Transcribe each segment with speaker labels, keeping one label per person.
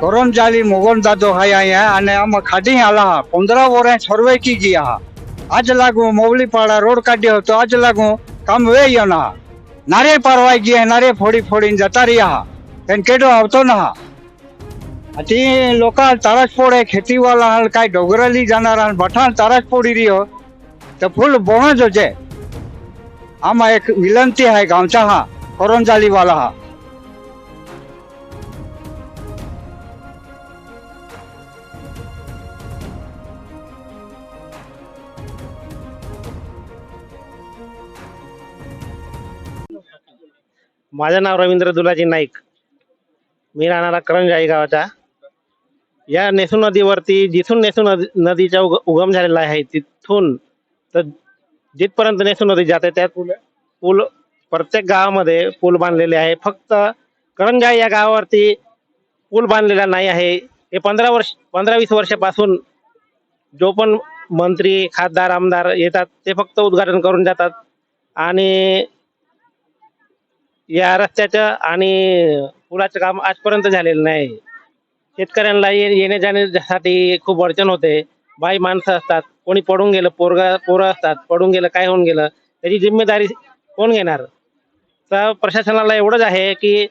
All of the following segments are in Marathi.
Speaker 1: કરમચારી મોગન દાદો હાય અહીંયા અને આમાં ખાધી હાલા પંદરા વોરે સર્વે કી ગયા હા. આજ લાગુ મોવલીપાડા રોડ કાઢ્યો તો આજ લાગુ કામ વેયો ના નારે પારવાઈ ગયા, નારે ફોડી ફોડીને જતા રહ્યા હા. તેને કેડો આવતો ના આથી લોકો તારસ ફોડે ખેતીવાલા હાલ કાંઈ ડોગરલી જનારા ભઠાણ તારસ ફોડી રહ્યો, તો ફૂલ બોણો જ છે આમાં એક વિલંતી હાય ગામચા હા કરમચારી વાલા હા.
Speaker 2: माझं नाव रवींद्र दुलाजी नाईक. मी राहणारा करंजाई गावाचा. या नेसू नदीवरती जिथून नेसू नदी नदीचा उग उगम झालेला आहे तिथून तर जिथपर्यंत नेसू नदी जाते त्या पूल पूल प्रत्येक गावामध्ये पूल बांधलेले आहे. फक्त करंजाई या गावावरती पूल बांधलेला नाही आहे. हे पंधरा वर्ष पंधरा वीस वर्षापासून जो पण मंत्री खासदार आमदार येतात ते फक्त उद्घाटन करून जातात. आणि या रस्त्याचं आणि पुलाचं काम आजपर्यंत झालेलं नाही. शेतकऱ्यांना ये- येण्या जाण्यासाठी खूप अडचण होते. बाई माणसं असतात. कोणी पडून गेलं पोरगा पोरं असतात. पडून गेलं काय होऊन गेलं त्याची जिम्मेदारी कोण घेणार? तर प्रशासनाला एवढंच आहे की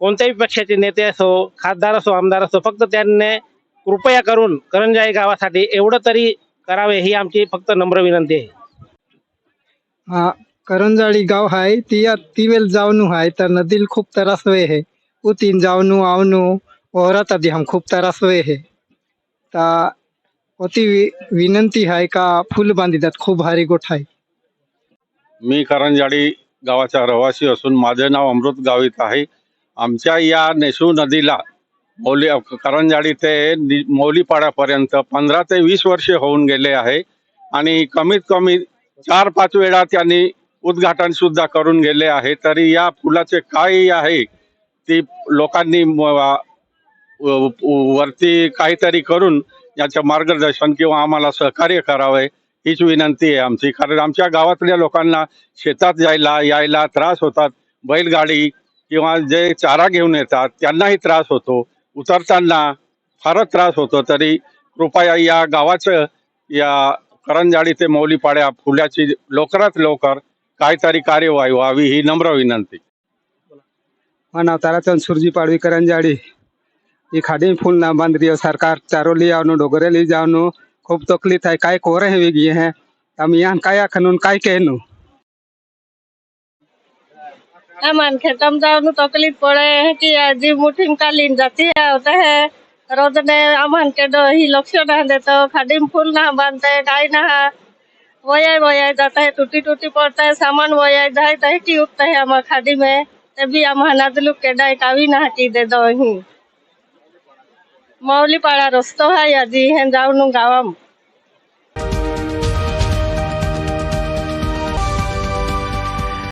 Speaker 2: कोणत्याही पक्षाचे नेते असो खासदार असो आमदार असो फक्त त्यांनी कृपया करून करंजाई गावासाठी एवढं तरी करावे ही आमची फक्त नम्र विनंती आहे.
Speaker 3: हा करंजाळी गाव आहे ती तिवेल जावनू आहे तर नदील खूप त्रास होय है. उतीन जावनू आवनू ओहरात आधी हम खूप त्रास होय है. ता अति वि- विनंती आहे का फुल बांधितात खूप भारी गोठ आहे
Speaker 4: मी करंजाडी गावाचा रहिवासी असून माझे नाव अमृत गावित आहे. आमच्या या नेसू नदीला मौली करंजाडी ते नि- मौलीपाड्यापर्यंत पंधरा ते वीस वर्षे होऊन गेले आहे. आणि कमीत कमी चार पाच वेळा त्यांनी उद्घाटन सुद्धा करून गेले आहे. तरी या पुलाचे काय आहे ती लोकांनी म- व- वरती काहीतरी करून याचं मार्गदर्शन किंवा आम्हाला सहकार्य करावे हीच विनंती आहे आमची. कारण आमच्या गावातल्या लोकांना शेतात जायला यायला त्रास होतात. बैलगाडी किंवा जे चारा घेऊन येतात त्यांनाही त्रास होतो. उतरताना फारच त्रास होतो. तरी कृपया या गावाचं या करंजाडी ते मौलीपाड्या फुल्याची लवकरात लवकर काहीतरी कार्यवाही व्हावी ही नम्र विनंती
Speaker 3: મારા નામ તારાચંદ સુરજી પાડવી કરંજાળી એ ખાડી ફૂલ ના બાંધ રહ્યો સરકાર ચારોલી આવનું ડોગરેલી જવાનું ખૂબ તકલીફ થાય કાંઈ કોરે હેવી ગઈ હે તમે यहाँ કાયા ખનું કાંઈ કહેનું
Speaker 5: આમાં ખેતમ જવાનું તકલીફ પડે की आजी मुठीम कालीन जाती है होता है रोज ने आम्हान के दो ही लक्ष ना देतो खाडी में फूल ना बांधते काय ना वया वया जाता है टूटी टूटी पड़ता है सामान वया जाए तो है की उठता है हमारे खादी में तभी आम्हा नादलू के डाय कावी ना की दे दो ही. मौली पाड़ा रस्तो है आजी हैं जाऊनु गावम.